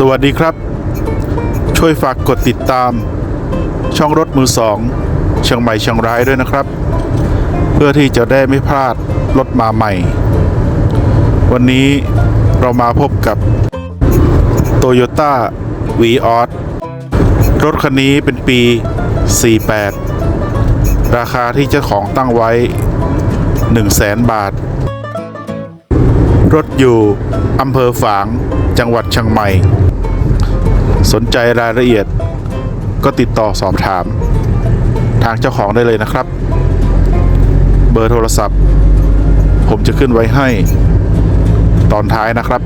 สวัสดีครับ ช่วยฝากกดติดตาม ช่องรถมือสองเชียงใหม่เชียงรายด้วยนะครับ เพื่อที่จะได้ไม่พลาดรถมาใหม่ วันนี้เรามาพบกับ Toyota v ีออสรถคันนี้เป็นปี 48 ราคาที่เจ้าของตั้งไว้ 100,000 บาท รถอยู่อำเภอฝางจังหวัดเชียงใหม่ สนใจรายละเอียด ก็ติดต่อสอบถาม ทางเจ้าของได้เลยนะครับ เบอร์โทรศัพท์ ผมจะขึ้นไว้ให้ตอนท้ายนะครับ